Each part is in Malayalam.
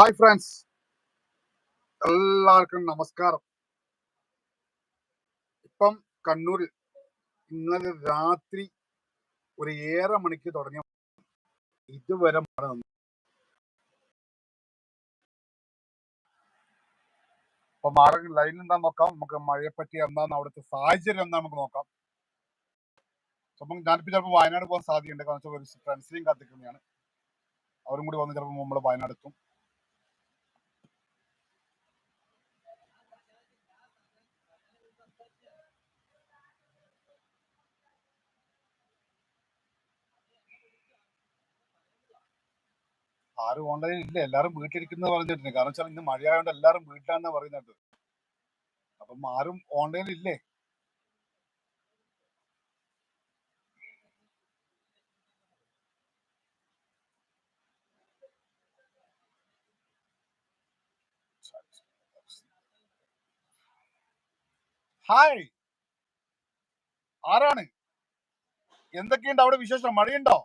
ഹായ് ഫ്രണ്ട്സ് എല്ലാവർക്കും നമസ്കാരം. ഇപ്പം കണ്ണൂരിൽ ഇന്നലെ രാത്രി ഒരു ഏറെ മണിക്ക് തുടങ്ങിയ ഇതുവരെ മഴ അപ്പൊ മഴ ലൈനിൽ എന്താ നോക്കാം. നമുക്ക് മഴയെ പറ്റി എന്താന്ന് അവിടുത്തെ സാഹചര്യം എന്താ നമുക്ക് നോക്കാം. അപ്പം ഞാനിപ്പോ ചിലപ്പോൾ വയനാട് പോകാൻ സാധ്യതയുണ്ട്. കാരണം ഒരു ഫ്രണ്ട്സിനെയും കത്തിക്കുന്നതാണ് അവരും കൂടി വന്ന് ചിലപ്പോൾ നമ്മൾ വയനാട് ആരും ഓൺലൈൻ ഇല്ല എല്ലാരും വീട്ടിലിരിക്കുന്നത് പറഞ്ഞിട്ടുണ്ട് കാരണം വെച്ചാൽ ഇന്ന് മഴയായതുകൊണ്ട് എല്ലാരും വീട്ടിലാണെന്ന് പറയുന്നുണ്ട് അപ്പം ആരും ഓൺലൈൻ ഇല്ലേ? ഹായ് ആരാണ്? എന്തൊക്കെയുണ്ട് അവിടെ വിശേഷം? മഴയുണ്ടോ?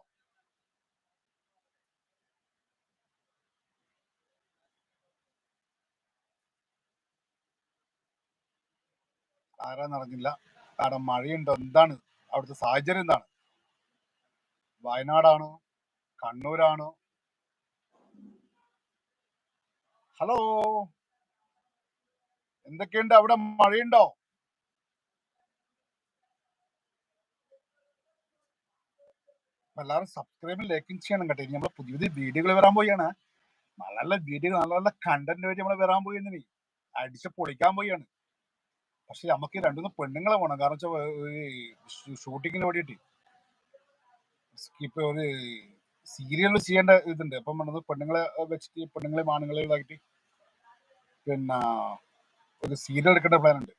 ആരാന്ന് അറിഞ്ഞില്ല. അവിടെ മഴയുണ്ടോ? എന്താണ്? അവിടുത്തെ സാഹചര്യം എന്താണ്? വയനാടാണോ? കണ്ണൂരാണോ? ഹലോ? എന്തൊക്കെയുണ്ട്? അവിടെ മഴയുണ്ടോ? എല്ലാവരും സബ്സ്ക്രൈബും ലൈക്കും ചെയ്യണം കേട്ടോ. ഇനി നമ്മൾ പുതിയ പുതിയ വീഡിയോകൾ വരാൻ പോയാണ് നല്ല നല്ല വീഡിയോകൾ നല്ല നല്ല കണ്ടന്റ് വെച്ച് നമ്മൾ വരാൻ പോയി അടിച്ച് പൊളിക്കാൻ പോയാണ് പക്ഷെ നമുക്ക് രണ്ടുമൂന്ന് പെണ്ണുങ്ങളെ വേണം. കാരണം വെച്ചാൽ ഷൂട്ടിങ്ങിന് വേണ്ടിയിട്ട് ഇപ്പൊ ഒരു സീരിയൽ ചെയ്യേണ്ട ഇതുണ്ട്. അപ്പം വേണ്ടത് പെണ്ണുങ്ങളെ വെച്ചിട്ട് പെണ്ണുങ്ങളെ ആണുങ്ങളെ ഇതാക്കിയിട്ട് പിന്നെ ഒരു സീരിയൽ എടുക്കേണ്ട പ്ലാൻ ഉണ്ട്